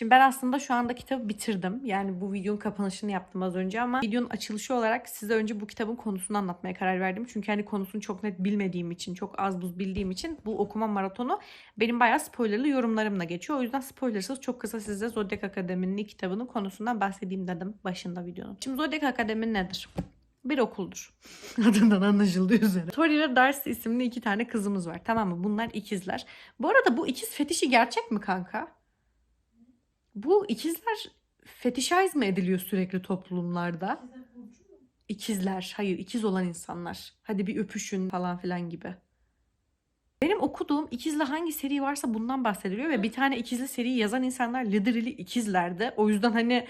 Şimdi ben aslında şu anda kitabı bitirdim. Yani bu videonun kapanışını yaptım az önce ama videonun açılışı olarak size önce bu kitabın konusunu anlatmaya karar verdim. Çünkü hani konusunu çok net bilmediğim için, çok az buz bildiğim için bu okuma maratonu benim bayağı spoilerlı yorumlarımla geçiyor. O yüzden spoilersız çok kısa size Zodiac Akademi'nin kitabının konusundan bahsedeyim dedim başında videonun. Şimdi Zodiac Akademi nedir? bir okuldur. Adından anlaşıldığı üzere. Tori ile Darcy isimli iki tane kızımız var. Tamam mı? Bunlar ikizler. Bu arada bu ikiz fetişi gerçek mi kanka? Bu ikizler fetişize mi ediliyor sürekli toplumlarda? İkizler. Hayır ikiz olan insanlar. Hadi bir öpüşün falan filan gibi. Benim okuduğum ikizli hangi seri varsa bundan bahsediliyor ve bir tane ikizli seriyi yazan insanlar literally ikizlerdi. O yüzden hani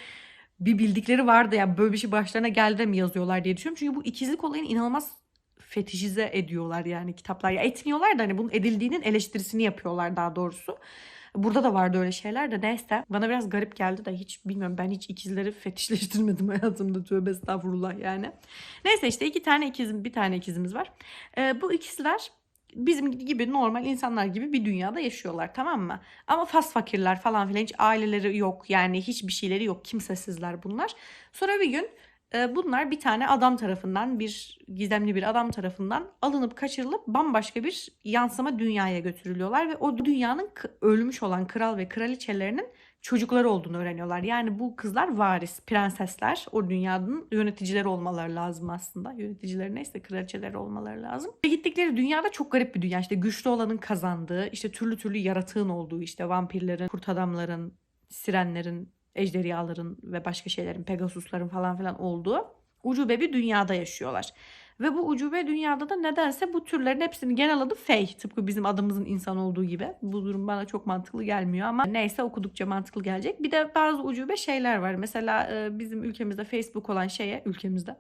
bir bildikleri vardı ya böyle bir şey başlarına geldi mi yazıyorlar diye düşünüyorum. Çünkü bu ikizlik olayını inanılmaz fetişize ediyorlar yani kitaplar. Ya etmiyorlar da hani bunun edildiğinin eleştirisini yapıyorlar daha doğrusu. Burada da vardı öyle şeyler de neyse. Bana biraz garip geldi de hiç bilmiyorum ben hiç ikizleri fetişleştirmedim hayatımda tövbe estağfurullah yani. Neyse işte iki tane ikizim bir tane ikizimiz var. Ee, bu ikizler bizim gibi normal insanlar gibi bir dünyada yaşıyorlar tamam mı? Ama fas fakirler falan filan hiç aileleri yok yani hiçbir şeyleri yok kimsesizler bunlar. Sonra bir gün bunlar bir tane adam tarafından bir gizemli bir adam tarafından alınıp kaçırılıp bambaşka bir yansıma dünyaya götürülüyorlar ve o dünyanın ölmüş olan kral ve kraliçelerinin çocukları olduğunu öğreniyorlar. Yani bu kızlar varis, prensesler. O dünyanın yöneticileri olmaları lazım aslında. Yöneticileri neyse kraliçeleri olmaları lazım. Ve gittikleri dünyada çok garip bir dünya. İşte güçlü olanın kazandığı, işte türlü türlü yaratığın olduğu, işte vampirlerin, kurt adamların, sirenlerin, ejderhaların ve başka şeylerin, pegasusların falan filan olduğu ucube bir dünyada yaşıyorlar. Ve bu ucube dünyada da nedense bu türlerin hepsinin genel adı Fey. Tıpkı bizim adımızın insan olduğu gibi. Bu durum bana çok mantıklı gelmiyor ama neyse okudukça mantıklı gelecek. Bir de bazı ucube şeyler var. Mesela e, bizim ülkemizde Facebook olan şeye, ülkemizde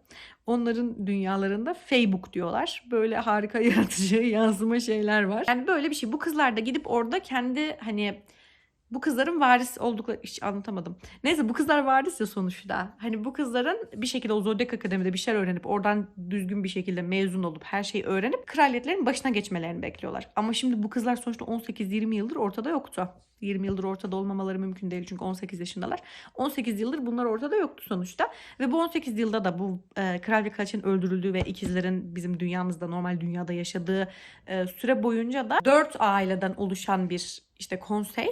onların dünyalarında Facebook diyorlar. Böyle harika yaratıcı yansıma şeyler var. Yani böyle bir şey. Bu kızlar da gidip orada kendi hani bu kızların varis oldukları hiç anlatamadım. Neyse bu kızlar varis ya sonuçta. Hani bu kızların bir şekilde o Zodiac Akademi'de bir şeyler öğrenip oradan düzgün bir şekilde mezun olup her şeyi öğrenip kraliyetlerin başına geçmelerini bekliyorlar. Ama şimdi bu kızlar sonuçta 18-20 yıldır ortada yoktu. 20 yıldır ortada olmamaları mümkün değil çünkü 18 yaşındalar. 18 yıldır bunlar ortada yoktu sonuçta. Ve bu 18 yılda da bu e, kral ve kraliçenin öldürüldüğü ve ikizlerin bizim dünyamızda normal dünyada yaşadığı e, süre boyunca da 4 aileden oluşan bir işte konsey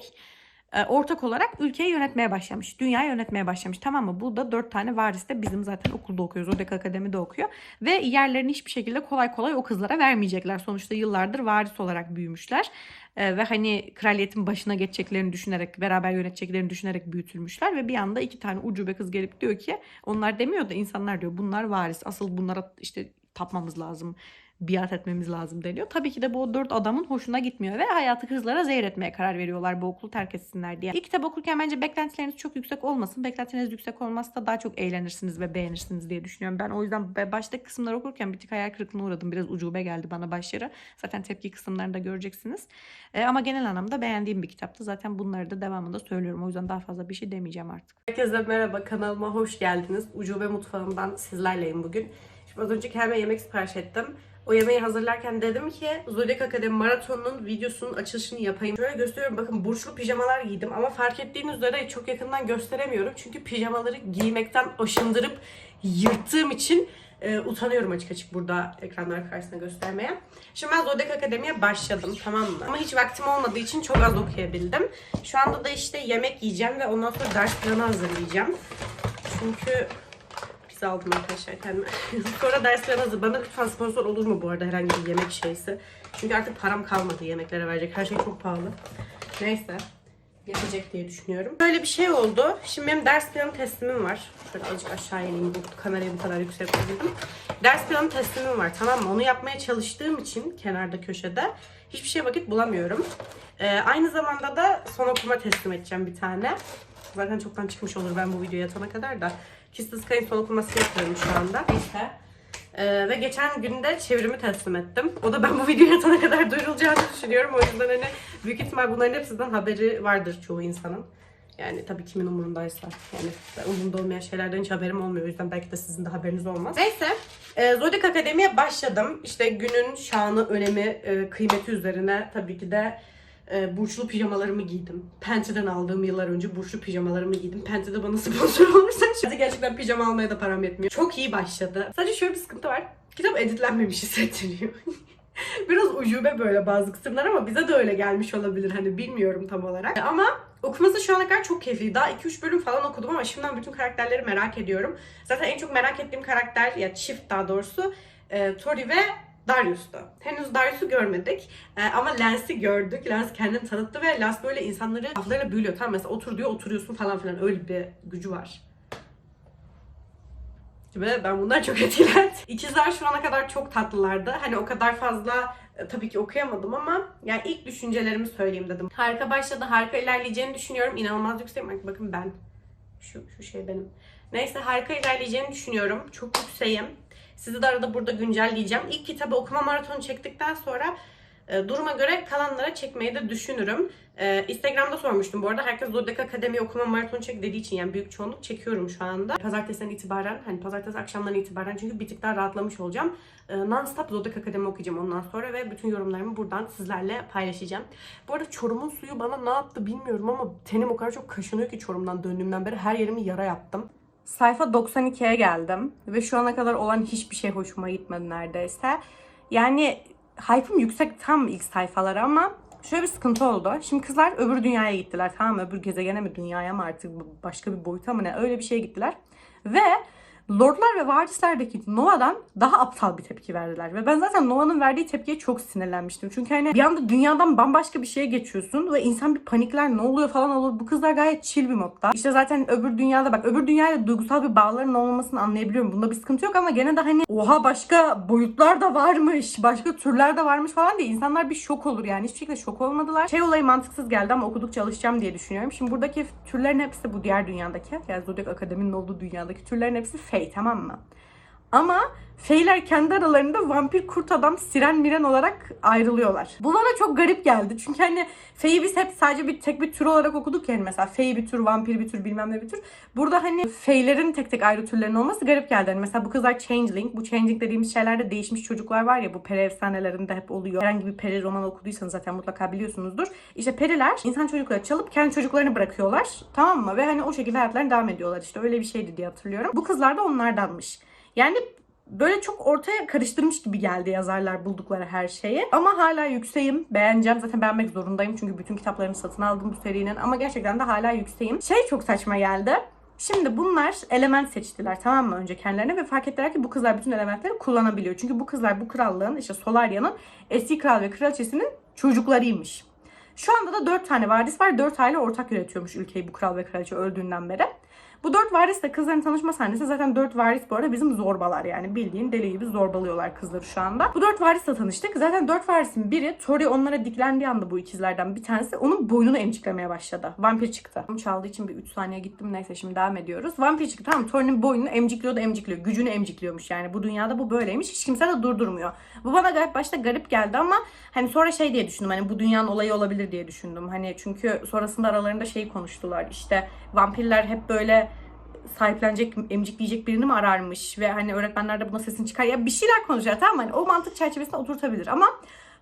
ortak olarak ülkeyi yönetmeye başlamış. Dünyayı yönetmeye başlamış. Tamam mı? Burada dört tane varis de bizim zaten okulda okuyoruz. Zodiac Akademi'de okuyor. Ve yerlerini hiçbir şekilde kolay kolay o kızlara vermeyecekler. Sonuçta yıllardır varis olarak büyümüşler. E, ve hani kraliyetin başına geçeceklerini düşünerek, beraber yöneteceklerini düşünerek büyütülmüşler. Ve bir anda iki tane ucube kız gelip diyor ki, onlar demiyor da insanlar diyor bunlar varis. Asıl bunlara işte tapmamız lazım biat etmemiz lazım deniyor. Tabii ki de bu dört adamın hoşuna gitmiyor ve hayatı kızlara zehir etmeye karar veriyorlar bu okulu terk etsinler diye. İlk kitap okurken bence beklentileriniz çok yüksek olmasın. Beklentiniz yüksek olmazsa daha çok eğlenirsiniz ve beğenirsiniz diye düşünüyorum. Ben o yüzden baştaki kısımları okurken bir tık hayal kırıklığına uğradım. Biraz ucube geldi bana başları. Zaten tepki kısımlarını da göreceksiniz. Ee, ama genel anlamda beğendiğim bir kitaptı. Zaten bunları da devamında söylüyorum. O yüzden daha fazla bir şey demeyeceğim artık. Herkese merhaba. Kanalıma hoş geldiniz. Ucube mutfağımdan sizlerleyim bugün. Şimdi az önce kendime yemek sipariş ettim. O yemeği hazırlarken dedim ki Zodiac Akademi Maratonu'nun videosunun açılışını yapayım. Şöyle gösteriyorum bakın burçlu pijamalar giydim ama fark ettiğiniz üzere çok yakından gösteremiyorum. Çünkü pijamaları giymekten aşındırıp yırttığım için e, utanıyorum açık açık burada ekranlar karşısında göstermeye. Şimdi ben Zodiac Akademi'ye başladım tamam mı? Ama hiç vaktim olmadığı için çok az okuyabildim. Şu anda da işte yemek yiyeceğim ve ondan sonra ders planı hazırlayacağım. Çünkü pizza aldım arkadaşlar kendime. Sonra dersler hazır. Bana lütfen sponsor olur mu bu arada herhangi bir yemek şeysi? Çünkü artık param kalmadı yemeklere verecek. Her şey çok pahalı. Neyse. Yapacak diye düşünüyorum. Böyle bir şey oldu. Şimdi benim ders planı teslimim var. Şöyle azıcık aşağı ineyim. Bu kamerayı bu kadar yüksek koydum. Ders planı teslimim var tamam mı? Onu yapmaya çalıştığım için kenarda köşede hiçbir şey vakit bulamıyorum. Ee, aynı zamanda da son okuma teslim edeceğim bir tane. Zaten çoktan çıkmış olur ben bu videoya atana kadar da. Kistis Kayın son okuması yapıyorum şu anda. Neyse. Ee, ve geçen günde çevirimi teslim ettim. O da ben bu videoya atana kadar duyurulacağını düşünüyorum. O yüzden hani büyük ihtimal bunların hepsinden haberi vardır çoğu insanın. Yani tabii kimin umurundaysa. Yani umurumda olmayan şeylerden hiç haberim olmuyor. O yüzden belki de sizin de haberiniz olmaz. Neyse. E, Zodiac Akademi'ye başladım. İşte günün şanı, önemi, e, kıymeti üzerine tabii ki de e, burçlu pijamalarımı giydim. Penti'den aldığım yıllar önce burçlu pijamalarımı giydim. Penti de bana sponsor olursa şimdi gerçekten pijama almaya da param yetmiyor. Çok iyi başladı. Sadece şöyle bir sıkıntı var. Kitap editlenmemiş hissettiriyor. Biraz ucube böyle bazı kısımlar ama bize de öyle gelmiş olabilir hani bilmiyorum tam olarak. Ama okuması şu ana kadar çok keyifli. Daha 2-3 bölüm falan okudum ama şimdiden bütün karakterleri merak ediyorum. Zaten en çok merak ettiğim karakter ya çift daha doğrusu e, Tori ve Darius'tu. Henüz Darius'u görmedik E, ama Lens'i gördük. Lens kendini tanıttı ve Lens böyle insanları laflarıyla büyülüyor. Tamam mesela otur diyor oturuyorsun falan filan öyle bir gücü var. Ve ben bundan çok etkilendim. İkizler şu ana kadar çok tatlılardı. Hani o kadar fazla e, tabii ki okuyamadım ama yani ilk düşüncelerimi söyleyeyim dedim. Harika başladı. Harika ilerleyeceğini düşünüyorum. İnanılmaz yükseğim. Bak- Bakın ben. Şu, şu şey benim. Neyse harika ilerleyeceğini düşünüyorum. Çok yükseğim. Sizi de arada burada güncelleyeceğim. İlk kitabı okuma maratonu çektikten sonra e, duruma göre kalanlara çekmeyi de düşünürüm. E, Instagram'da sormuştum bu arada. Herkes Zodiac Akademi okuma maratonu çek dediği için yani büyük çoğunluk çekiyorum şu anda. Pazartesinden itibaren hani pazartesi akşamdan itibaren çünkü bir tık daha rahatlamış olacağım. E, Non-stop Zodiac Akademi okuyacağım ondan sonra ve bütün yorumlarımı buradan sizlerle paylaşacağım. Bu arada Çorum'un suyu bana ne yaptı bilmiyorum ama tenim o kadar çok kaşınıyor ki Çorum'dan döndüğümden beri her yerimi yara yaptım. Sayfa 92'ye geldim ve şu ana kadar olan hiçbir şey hoşuma gitmedi neredeyse. Yani hype'ım yüksek tam ilk sayfalara ama şöyle bir sıkıntı oldu. Şimdi kızlar öbür dünyaya gittiler tamam mı? Öbür gezegene mi dünyaya mı artık başka bir boyuta mı ne öyle bir şeye gittiler. Ve Lordlar ve Varislerdeki Nova'dan daha aptal bir tepki verdiler. Ve ben zaten Nova'nın verdiği tepkiye çok sinirlenmiştim. Çünkü hani bir anda dünyadan bambaşka bir şeye geçiyorsun ve insan bir panikler ne oluyor falan olur. Bu kızlar gayet chill bir modda. İşte zaten öbür dünyada bak öbür dünyayla duygusal bir bağların olmamasını anlayabiliyorum. Bunda bir sıkıntı yok ama gene de hani oha başka boyutlar da varmış, başka türler de varmış falan diye insanlar bir şok olur yani. Hiçbir şekilde şok olmadılar. Şey olayı mantıksız geldi ama okudukça alışacağım diye düşünüyorum. Şimdi buradaki türlerin hepsi bu diğer dünyadaki yani Zodiac Akademi'nin olduğu dünyadaki türlerin hepsi Fey tamam mı? Ama Feyler kendi aralarında vampir kurt adam siren miren olarak ayrılıyorlar. Bu bana çok garip geldi. Çünkü hani Fey'i biz hep sadece bir tek bir tür olarak okuduk yani mesela Fey bir tür, vampir bir tür, bilmem ne bir tür. Burada hani Feylerin tek tek ayrı türlerin olması garip geldi. Hani mesela bu kızlar changeling. Bu changeling dediğimiz şeylerde değişmiş çocuklar var ya bu peri efsanelerinde hep oluyor. Herhangi bir peri roman okuduysanız zaten mutlaka biliyorsunuzdur. İşte periler insan çocukları çalıp kendi çocuklarını bırakıyorlar. Tamam mı? Ve hani o şekilde hayatlarına devam ediyorlar. İşte öyle bir şeydi diye hatırlıyorum. Bu kızlar da onlardanmış. Yani böyle çok ortaya karıştırmış gibi geldi yazarlar buldukları her şeyi. Ama hala yükseğim. Beğeneceğim. Zaten beğenmek zorundayım. Çünkü bütün kitaplarını satın aldım bu serinin. Ama gerçekten de hala yükseğim. Şey çok saçma geldi. Şimdi bunlar element seçtiler tamam mı önce kendilerine ve fark ettiler ki bu kızlar bütün elementleri kullanabiliyor. Çünkü bu kızlar bu krallığın işte Solarya'nın eski kral ve kraliçesinin çocuklarıymış. Şu anda da 4 tane varis var. 4 aile ortak yönetiyormuş ülkeyi bu kral ve kraliçe öldüğünden beri. Bu dört varisle kızların tanışma sahnesi zaten dört varis bu arada bizim zorbalar yani bildiğin deli gibi zorbalıyorlar kızları şu anda. Bu dört varisle tanıştık. Zaten dört varisin biri Tori onlara diklendiği anda bu ikizlerden bir tanesi onun boynunu emciklemeye başladı. Vampir çıktı. Çaldığı için bir 3 saniye gittim neyse şimdi devam ediyoruz. Vampir çıktı tamam? Tori'nin boynunu emcikliyordu emcikliyor. Gücünü emcikliyormuş yani bu dünyada bu böyleymiş. Hiç kimse de durdurmuyor. Bu bana gayet başta garip geldi ama hani sonra şey diye düşündüm hani bu dünyanın olayı olabilir diye düşündüm. Hani çünkü sonrasında aralarında şey konuştular işte vampirler hep böyle sahiplenecek, emcikleyecek birini mi ararmış ve hani öğretmenler de buna sesini çıkar. Ya bir şeyler konuşuyor tamam mı? Hani o mantık çerçevesinde oturtabilir ama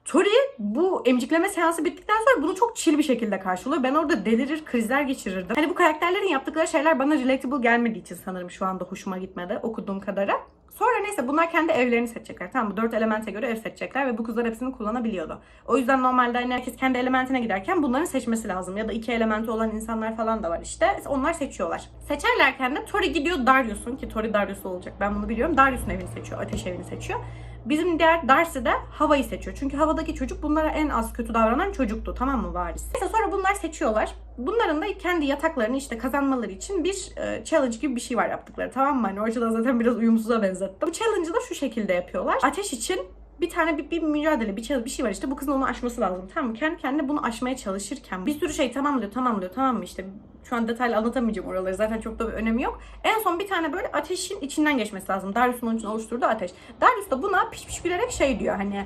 Tori bu emcikleme seansı bittikten sonra bunu çok chill bir şekilde karşılıyor. Ben orada delirir, krizler geçirirdim. Hani bu karakterlerin yaptıkları şeyler bana relatable gelmediği için sanırım şu anda hoşuma gitmedi okuduğum kadarı. Sonra neyse bunlar kendi evlerini seçecekler. Tamam mı? Dört elemente göre ev seçecekler ve bu kızlar hepsini kullanabiliyordu. O yüzden normalde hani herkes kendi elementine giderken bunların seçmesi lazım. Ya da iki elementi olan insanlar falan da var işte. Onlar seçiyorlar. Seçerlerken de Tori gidiyor Darius'un ki Tori Darius olacak ben bunu biliyorum. Darius'un evini seçiyor. Ateş evini seçiyor. Bizim diğer Darcy de havayı seçiyor. Çünkü havadaki çocuk bunlara en az kötü davranan çocuktu. Tamam mı varis? Neyse sonra bunlar seçiyorlar. Bunların da kendi yataklarını işte kazanmaları için bir e, challenge gibi bir şey var yaptıkları. Tamam mı? Hani o açıdan zaten biraz uyumsuza benzettim. Bu challenge'ı da şu şekilde yapıyorlar. Ateş için bir tane bir, bir mücadele, bir, challenge, bir şey var işte bu kızın onu aşması lazım tamam mı? Kendi kendine bunu aşmaya çalışırken bir sürü şey tamamlıyor tamamlıyor tamam mı işte şu an detaylı anlatamayacağım oraları zaten çok da bir önemi yok. En son bir tane böyle ateşin içinden geçmesi lazım. Darius'un onun için oluşturduğu ateş. Darius da buna piş piş gülerek şey diyor hani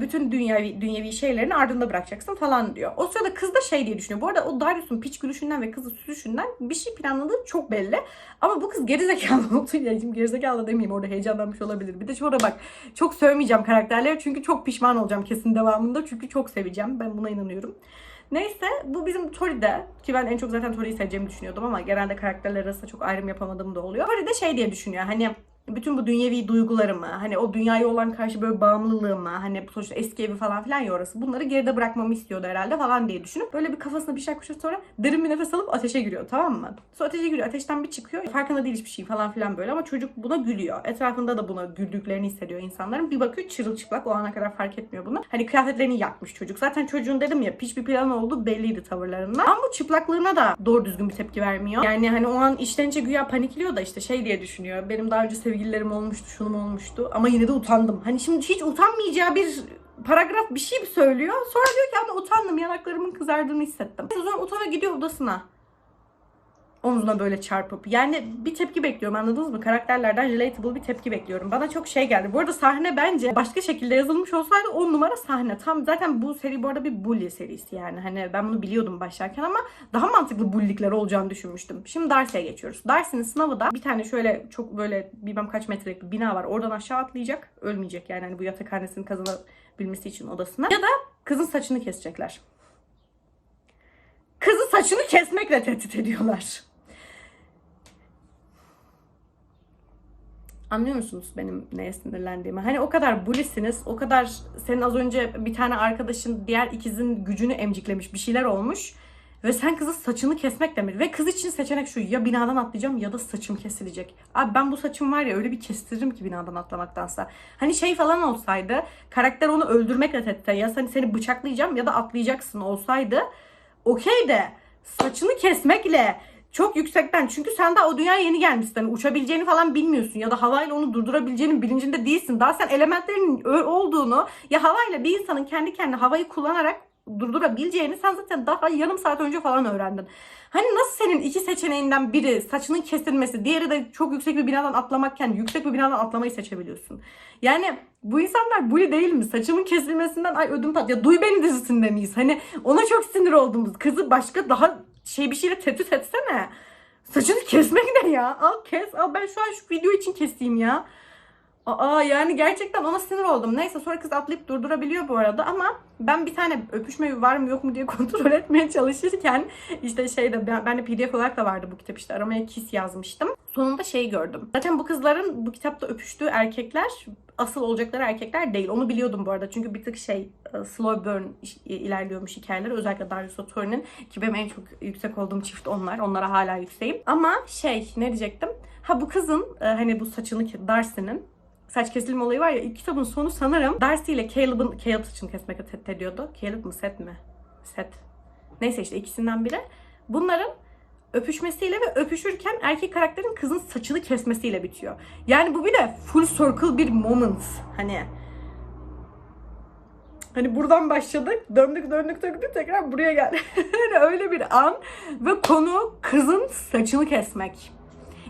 bütün dünyevi, dünyevi şeylerini ardında bırakacaksın falan diyor. O sırada kız da şey diye düşünüyor. Bu arada o Darius'un piç gülüşünden ve kızı süzüşünden bir şey planladığı çok belli. Ama bu kız gerizekalı olduğu ya şimdi gerizekalı demeyeyim orada heyecanlanmış olabilir. Bir de şurada bak çok sövmeyeceğim karakterleri çünkü çok pişman olacağım kesin devamında. Çünkü çok seveceğim. Ben buna inanıyorum. Neyse bu bizim Tori'de ki ben en çok zaten Tori'yi seveceğimi düşünüyordum ama genelde karakterler arasında çok ayrım yapamadığım da oluyor. Tori de şey diye düşünüyor hani bütün bu dünyevi duygularımı, hani o dünyaya olan karşı böyle bağımlılığımı, hani sonuçta eski evi falan filan ya orası. Bunları geride bırakmamı istiyordu herhalde falan diye düşünüp böyle bir kafasına bir şey kuşur sonra derin bir nefes alıp ateşe giriyor tamam mı? Sonra ateşe giriyor. Ateşten bir çıkıyor. Farkında değil hiçbir şey falan filan böyle ama çocuk buna gülüyor. Etrafında da buna güldüklerini hissediyor insanların. Bir bakıyor çırılçıplak o ana kadar fark etmiyor bunu. Hani kıyafetlerini yakmış çocuk. Zaten çocuğun dedim ya piç bir plan olduğu belliydi tavırlarından. Ama bu çıplaklığına da doğru düzgün bir tepki vermiyor. Yani hani o an içtenince güya panikliyor da işte şey diye düşünüyor. Benim daha önce sevgililerim olmuştu, şunum olmuştu ama yine de utandım. Hani şimdi hiç utanmayacağı bir paragraf bir şey söylüyor. Sonra diyor ki ama utandım yanaklarımın kızardığını hissettim. Sonra utana gidiyor odasına omzuna böyle çarpıp. Yani bir tepki bekliyorum anladınız mı? Karakterlerden relatable bir tepki bekliyorum. Bana çok şey geldi. Bu arada sahne bence başka şekilde yazılmış olsaydı 10 numara sahne. Tam zaten bu seri bu arada bir bully serisi yani. Hani ben bunu biliyordum başlarken ama daha mantıklı bullikler olacağını düşünmüştüm. Şimdi Darcy'ye geçiyoruz. Darcy'nin sınavı da bir tane şöyle çok böyle bilmem kaç metrelik bir bina var. Oradan aşağı atlayacak. Ölmeyecek yani hani bu yatakhanesini kazanabilmesi için odasına. Ya da kızın saçını kesecekler. Kızın saçını kesmekle tehdit ediyorlar. Anlıyor musunuz benim neye sinirlendiğimi? Hani o kadar bulisiniz, o kadar senin az önce bir tane arkadaşın diğer ikizin gücünü emciklemiş bir şeyler olmuş. Ve sen kızın saçını kesmek demir. Ve kız için seçenek şu ya binadan atlayacağım ya da saçım kesilecek. Abi ben bu saçım var ya öyle bir kestiririm ki binadan atlamaktansa. Hani şey falan olsaydı karakter onu öldürmekle tehdit ya seni, seni bıçaklayacağım ya da atlayacaksın olsaydı okey de saçını kesmekle çok yüksekten çünkü sen daha o dünyaya yeni gelmişsin. Hani uçabileceğini falan bilmiyorsun ya da havayla onu durdurabileceğinin bilincinde değilsin. Daha sen elementlerin olduğunu ya havayla bir insanın kendi kendine havayı kullanarak durdurabileceğini sen zaten daha yarım saat önce falan öğrendin. Hani nasıl senin iki seçeneğinden biri saçının kesilmesi, diğeri de çok yüksek bir binadan atlamakken yüksek bir binadan atlamayı seçebiliyorsun. Yani bu insanlar bully değil mi? Saçımın kesilmesinden ay ödüm pat. Ya Duy Beni dizisinde miyiz? Hani ona çok sinir oldum. Kızı başka daha şey bir şeyle tehdit etsene. Saçını kesmek ne ya? Al kes. Al ben şu an şu video için keseyim ya. Aa yani gerçekten ona sinir oldum. Neyse sonra kız atlayıp durdurabiliyor bu arada ama ben bir tane öpüşme var mı yok mu diye kontrol etmeye çalışırken işte şeyde ben, ben de pdf olarak da vardı bu kitap işte aramaya kiss yazmıştım. Sonunda şey gördüm. Zaten bu kızların bu kitapta öpüştüğü erkekler asıl olacakları erkekler değil. Onu biliyordum bu arada. Çünkü bir tık şey e, slow burn ilerliyormuş hikayeleri. Özellikle Darius O'Torne'nin ki benim en çok yüksek olduğum çift onlar. Onlara hala yükseğim. Ama şey ne diyecektim? Ha bu kızın e, hani bu saçını Darcy'nin saç kesilme olayı var ya ilk kitabın sonu sanırım Darcy ile Caleb'ın Caleb saçını tehdit ediyordu. Caleb mı Seth mi? Seth. Neyse işte ikisinden biri. Bunların öpüşmesiyle ve öpüşürken erkek karakterin kızın saçını kesmesiyle bitiyor. Yani bu bir de full circle bir moment. Hani Hani buradan başladık, döndük döndük döndük tekrar buraya geldik. hani öyle bir an ve konu kızın saçını kesmek.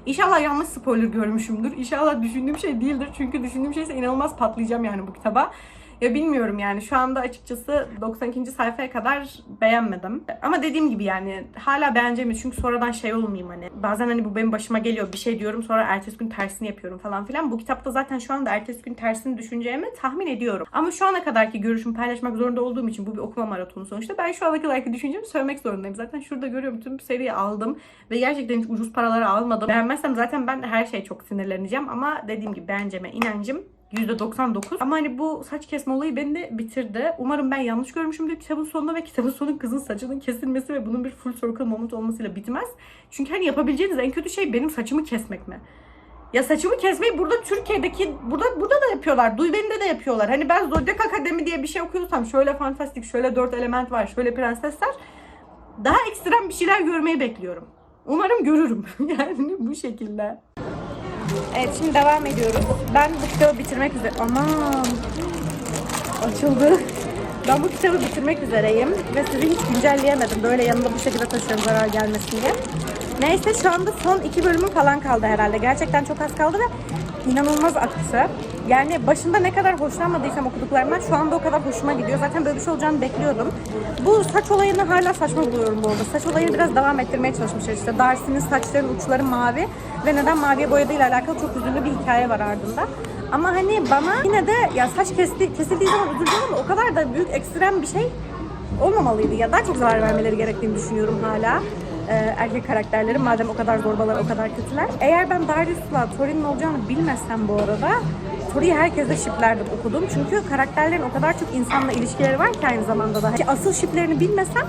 İnşallah yanlış spoiler görmüşümdür. İnşallah düşündüğüm şey değildir. Çünkü düşündüğüm şeyse inanılmaz patlayacağım yani bu kitaba. Ya bilmiyorum yani şu anda açıkçası 92. sayfaya kadar beğenmedim. Ama dediğim gibi yani hala beğeneceğim çünkü sonradan şey olmayayım hani. Bazen hani bu benim başıma geliyor bir şey diyorum sonra ertesi gün tersini yapıyorum falan filan. Bu kitapta zaten şu anda ertesi gün tersini düşüneceğimi tahmin ediyorum. Ama şu ana kadarki görüşümü paylaşmak zorunda olduğum için bu bir okuma maratonu sonuçta. Ben şu ana kadarki düşüncemi söylemek zorundayım. Zaten şurada görüyorum tüm seriyi aldım ve gerçekten hiç ucuz paraları almadım. Beğenmezsem zaten ben her şeye çok sinirleneceğim ama dediğim gibi beğenceme inancım %99. Ama hani bu saç kesme olayı beni de bitirdi. Umarım ben yanlış görmüşümdür kitabın sonunda ve kitabın sonu kızın saçının kesilmesi ve bunun bir full circle moment olmasıyla bitmez. Çünkü hani yapabileceğiniz en kötü şey benim saçımı kesmek mi? Ya saçımı kesmeyi burada Türkiye'deki burada burada da yapıyorlar. Duy de yapıyorlar. Hani ben Zodiac Akademi diye bir şey okuyorsam şöyle fantastik, şöyle dört element var, şöyle prensesler daha ekstrem bir şeyler görmeyi bekliyorum. Umarım görürüm. yani bu şekilde. Evet şimdi devam ediyoruz. Ben bu kitabı bitirmek üzere... Aman! Açıldı. Ben bu kitabı bitirmek üzereyim ve sizi hiç güncelleyemedim. Böyle yanımda bu şekilde taşıyorum zarar gelmesin diye. Neyse şu anda son iki bölümü falan kaldı herhalde. Gerçekten çok az kaldı ve inanılmaz aktı. Yani başında ne kadar hoşlanmadıysam okuduklarımdan şu anda o kadar hoşuma gidiyor. Zaten böyle bir şey olacağını bekliyordum. Bu saç olayını hala saçma buluyorum bu arada. Saç olayını biraz devam ettirmeye çalışmışlar işte. Darcy'nin saçlarının uçları mavi ve neden maviye boyadığıyla alakalı çok üzüldüğü bir hikaye var ardında. Ama hani bana yine de ya saç kesti, kesildiği zaman üzülüyorum ama o kadar da büyük ekstrem bir şey olmamalıydı ya daha çok zarar vermeleri gerektiğini düşünüyorum hala Ee, erkek karakterlerin madem o kadar zorbalar o kadar kötüler. Eğer ben Darius'la Tori'nin olacağını bilmezsem bu arada Tori'yi herkesle shiplerdim okudum. Çünkü karakterlerin o kadar çok insanla ilişkileri var ki aynı zamanda da. Ki asıl shiplerini bilmesem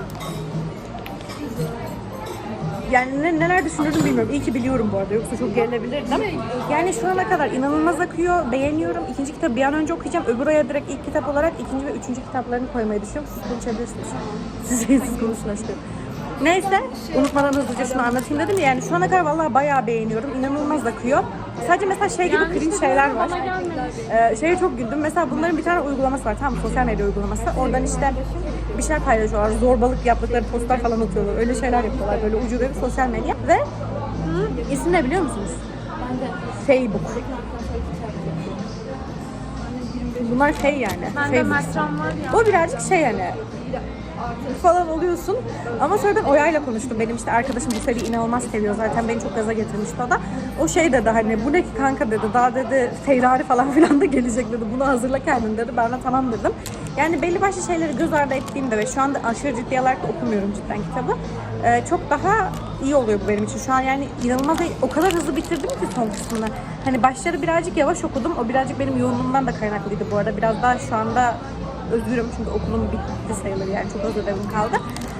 yani ne, neler düşünürdüm bilmiyorum. İyi ki biliyorum bu arada. Yoksa çok gerilebilirdim. Yani şu ana kadar inanılmaz akıyor. Beğeniyorum. İkinci kitabı bir an önce okuyacağım. Öbür aya direkt ilk kitap olarak ikinci ve üçüncü kitaplarını koymayı düşünüyorum. Siz konuşabilirsiniz. Siz, siz konuşun aşkım. Neyse, unutmadan hızlıca şunu anlatayım dedim. ya, Yani şu ana kadar vallahi bayağı beğeniyorum. İnanılmaz akıyor. Sadece mesela şey gibi cringe şeyler var. Ee, şeye çok güldüm. Mesela bunların bir tane uygulaması var. Tamam sosyal medya uygulaması. Oradan işte bir şeyler paylaşıyorlar. Zorbalık yaptıkları postlar falan atıyorlar. Öyle şeyler yapıyorlar. Böyle ucube bir sosyal medya. Ve ismi ne biliyor musunuz? Facebook. Bunlar şey yani. Bende. Mertcan var ya. O birazcık şey yani falan oluyorsun. Ama sonra ben Oya'yla konuştum. Benim işte arkadaşım bu seriyi inanılmaz seviyor zaten. Beni çok gaza getirmişti o da. O şey dedi hani bu ne ki kanka dedi. Daha dedi Ferrari falan filan da gelecek dedi. Bunu hazırla kendin dedi. Ben de tamam dedim. Yani belli başlı şeyleri göz ardı ettiğimde ve şu anda aşırı ciddi alarak da okumuyorum cidden kitabı. Ee, çok daha iyi oluyor bu benim için. Şu an yani inanılmaz o kadar hızlı bitirdim ki son kısmını. Hani başları birazcık yavaş okudum. O birazcık benim yoğunluğumdan da kaynaklıydı bu arada. Biraz daha şu anda özgürüm çünkü okulum bitti sayılır yani çok az ödevim kaldı.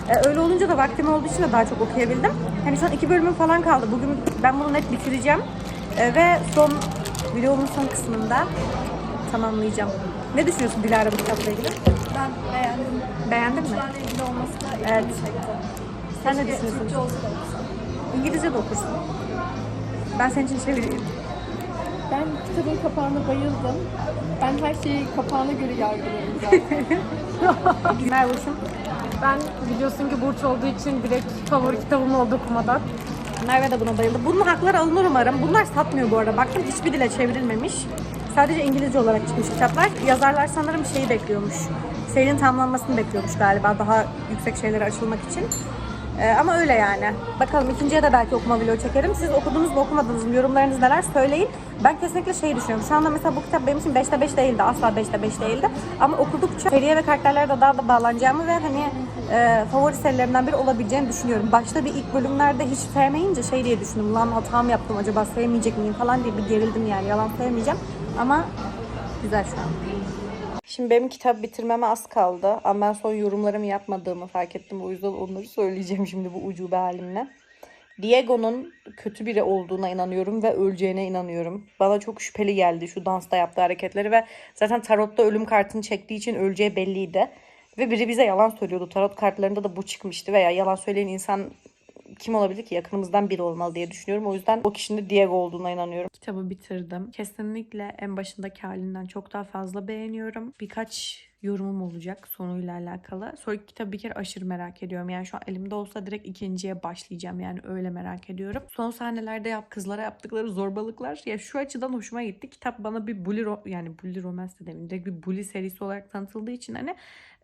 Ee, öyle olunca da vaktim olduğu için de daha çok okuyabildim. Hani an iki bölümüm falan kaldı. Bugün ben bunu net bitireceğim. Ee, ve son videomun son kısmında tamamlayacağım. Ne düşünüyorsun Dilara bu kitapla ilgili? Ben beğendim. Beğendin mi? Bunlarla ilgili olması da ilgimi Evet. çekti. Sen ne düşünüyorsun? Türkçe olsa da. İngilizce de okursun. Ben senin için çevireyim. Ben kitabın kapağına bayıldım. Ben her şeyi kapağına göre yargılıyorum zaten. Merve'cim. Ben biliyorsun ki Burç olduğu için direkt favori kitabım oldu okumadan. Merve de buna bayıldı. Bunun hakları alınır umarım. Bunlar satmıyor bu arada. Baktım hiçbir dile çevrilmemiş. Sadece İngilizce olarak çıkmış kitaplar. Yazarlar sanırım şeyi bekliyormuş. Serinin tamamlanmasını bekliyormuş galiba daha yüksek şeylere açılmak için. Ee, ama öyle yani. Bakalım ikinciye de belki okuma vlogu çekerim. Siz okudunuz mu okumadınız mı? Yorumlarınız neler söyleyin. Ben kesinlikle şeyi düşünüyorum. Şu anda mesela bu kitap benim için 5'te 5 değildi. Asla 5'te 5 değildi. Ama okudukça seriye ve karakterlere de daha da bağlanacağımı ve hani e, favori serilerimden biri olabileceğini düşünüyorum. Başta bir ilk bölümlerde hiç sevmeyince şey diye düşündüm. Lan hata mı yaptım acaba sevmeyecek miyim falan diye bir gerildim yani. Yalan sevmeyeceğim. Ama güzel şu an. Şimdi benim kitap bitirmeme az kaldı. Ama ben son yorumlarımı yapmadığımı fark ettim. O yüzden onları söyleyeceğim şimdi bu ucube halimle. Diego'nun kötü biri olduğuna inanıyorum ve öleceğine inanıyorum. Bana çok şüpheli geldi şu dansta yaptığı hareketleri ve zaten tarotta ölüm kartını çektiği için öleceği belliydi. Ve biri bize yalan söylüyordu. Tarot kartlarında da bu çıkmıştı veya yalan söyleyen insan kim olabilir ki? Yakınımızdan biri olmalı diye düşünüyorum. O yüzden o kişinin de Diego olduğuna inanıyorum. Kitabı bitirdim. Kesinlikle en başındaki halinden çok daha fazla beğeniyorum. Birkaç yorumum olacak sonuyla alakalı. Sonraki kitabı bir kere aşırı merak ediyorum. Yani şu an elimde olsa direkt ikinciye başlayacağım. Yani öyle merak ediyorum. Son sahnelerde yap kızlara yaptıkları zorbalıklar ya şu açıdan hoşuma gitti. Kitap bana bir bully yani bully romance de demeyeyim. Direkt bir bully serisi olarak tanıtıldığı için hani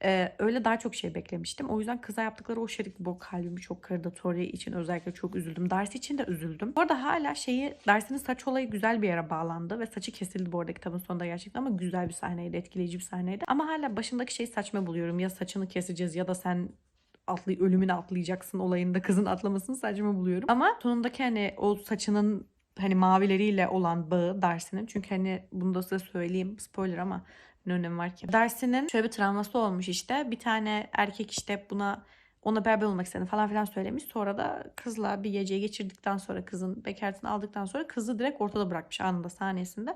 e, öyle daha çok şey beklemiştim. O yüzden kıza yaptıkları o şerik bu kalbimi çok kırdı. Tori için özellikle çok üzüldüm. Darcy için de üzüldüm. Bu arada hala şeyi Darcy'nin saç olayı güzel bir yere bağlandı ve saçı kesildi bu arada kitabın sonunda gerçekten ama güzel bir sahneydi, etkileyici bir sahneydi. Ama hala başındaki şeyi saçma buluyorum. Ya saçını keseceğiz ya da sen atlay ölümüne atlayacaksın olayında kızın atlamasını saçma buluyorum. Ama sonundaki hani o saçının hani mavileriyle olan bağı Darcy'nin. Çünkü hani bunu da size söyleyeyim spoiler ama ne önemi var ki. Darcy'nin şöyle bir travması olmuş işte. Bir tane erkek işte buna ona beraber olmak istedi falan filan söylemiş. Sonra da kızla bir geceyi geçirdikten sonra kızın bekaretini aldıktan sonra kızı direkt ortada bırakmış anında sahnesinde.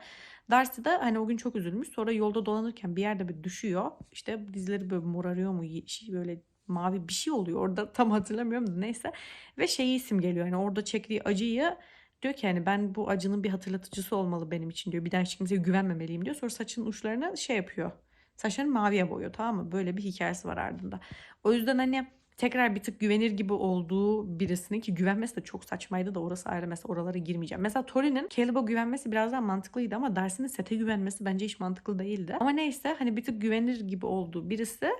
Darcy de hani o gün çok üzülmüş. Sonra yolda dolanırken bir yerde bir düşüyor. İşte dizleri böyle morarıyor mu? Şey Böyle mavi bir şey oluyor orada tam hatırlamıyorum da neyse. Ve şeyi isim geliyor. Yani orada çektiği acıyı diyor ki hani ben bu acının bir hatırlatıcısı olmalı benim için diyor. Bir daha hiç kimseye güvenmemeliyim diyor. Sonra saçının uçlarını şey yapıyor. Saçlarını maviye boyuyor tamam mı? Böyle bir hikayesi var ardında. O yüzden hani tekrar bir tık güvenir gibi olduğu birisinin ki güvenmesi de çok saçmaydı da orası ayrı mesela oralara girmeyeceğim. Mesela Tori'nin Caleb'a güvenmesi biraz daha mantıklıydı ama Darcy'nin Seth'e güvenmesi bence hiç mantıklı değildi. Ama neyse hani bir tık güvenir gibi olduğu birisi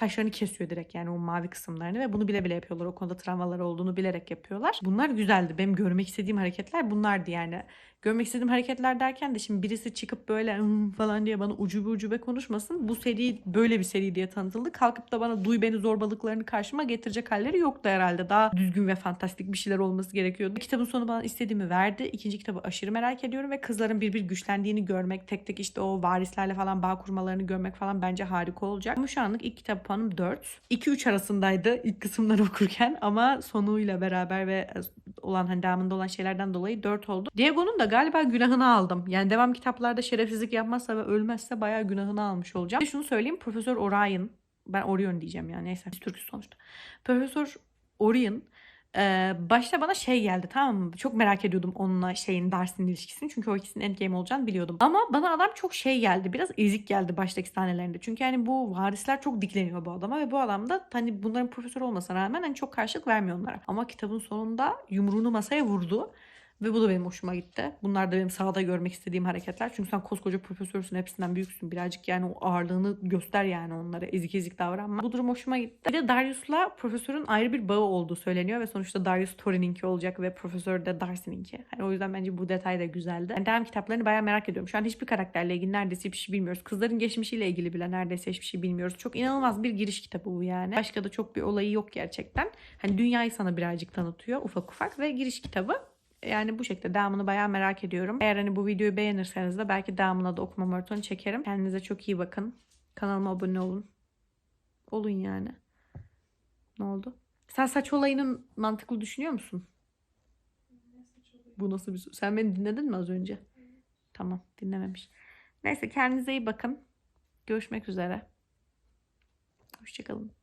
saçlarını kesiyor direkt yani o mavi kısımlarını ve bunu bile bile yapıyorlar. O konuda travmaları olduğunu bilerek yapıyorlar. Bunlar güzeldi. Benim görmek istediğim hareketler bunlardı yani. Görmek istediğim hareketler derken de şimdi birisi çıkıp böyle falan diye bana ucube ucube konuşmasın. Bu seri böyle bir seri diye tanıtıldı. Kalkıp da bana duy beni zorbalıklarını karşıma getirecek halleri yoktu herhalde. Daha düzgün ve fantastik bir şeyler olması gerekiyordu. Kitabın sonu bana istediğimi verdi. İkinci kitabı aşırı merak ediyorum ve kızların bir bir güçlendiğini görmek, tek tek işte o varislerle falan bağ kurmalarını görmek falan bence harika olacak. Ama şu anlık ilk kitap puanım 4. 2-3 arasındaydı ilk kısımları okurken ama sonuyla beraber ve olan hani devamında olan şeylerden dolayı 4 oldu. Diego'nun da galiba günahını aldım. Yani devam kitaplarda şerefsizlik yapmazsa ve ölmezse bayağı günahını almış olacağım. De şunu söyleyeyim Profesör Orion ben Orion diyeceğim yani neyse biz sonuçta. Profesör Orion e, başta bana şey geldi tamam mı? Çok merak ediyordum onunla şeyin Darcy'nin ilişkisini. Çünkü o ikisinin endgame olacağını biliyordum. Ama bana adam çok şey geldi. Biraz ezik geldi baştaki sahnelerinde. Çünkü hani bu varisler çok dikleniyor bu adama ve bu adam da hani bunların profesör olmasına rağmen hani çok karşılık vermiyor onlara. Ama kitabın sonunda yumruğunu masaya vurdu. Ve bu da benim hoşuma gitti. Bunlar da benim sahada görmek istediğim hareketler. Çünkü sen koskoca profesörsün, hepsinden büyüksün. Birazcık yani o ağırlığını göster yani onlara. Ezik ezik davranma. Bu durum hoşuma gitti. Bir de Darius'la profesörün ayrı bir bağı olduğu söyleniyor. Ve sonuçta Darius Tori'ninki olacak ve profesör de Darcy'ninki. Hani o yüzden bence bu detay da güzeldi. Yani devam kitaplarını bayağı merak ediyorum. Şu an hiçbir karakterle ilgili neredeyse hiçbir şey bilmiyoruz. Kızların geçmişiyle ilgili bile neredeyse hiçbir şey bilmiyoruz. Çok inanılmaz bir giriş kitabı bu yani. Başka da çok bir olayı yok gerçekten. Hani dünyayı sana birazcık tanıtıyor ufak ufak ve giriş kitabı. Yani bu şekilde devamını bayağı merak ediyorum. Eğer hani bu videoyu beğenirseniz de belki devamına da okuma maratonu çekerim. Kendinize çok iyi bakın. Kanalıma abone olun. Olun yani. Ne oldu? Sen saç olayının mantıklı düşünüyor musun? Bu nasıl bir Sen beni dinledin mi az önce? Tamam dinlememiş. Neyse kendinize iyi bakın. Görüşmek üzere. Hoşçakalın.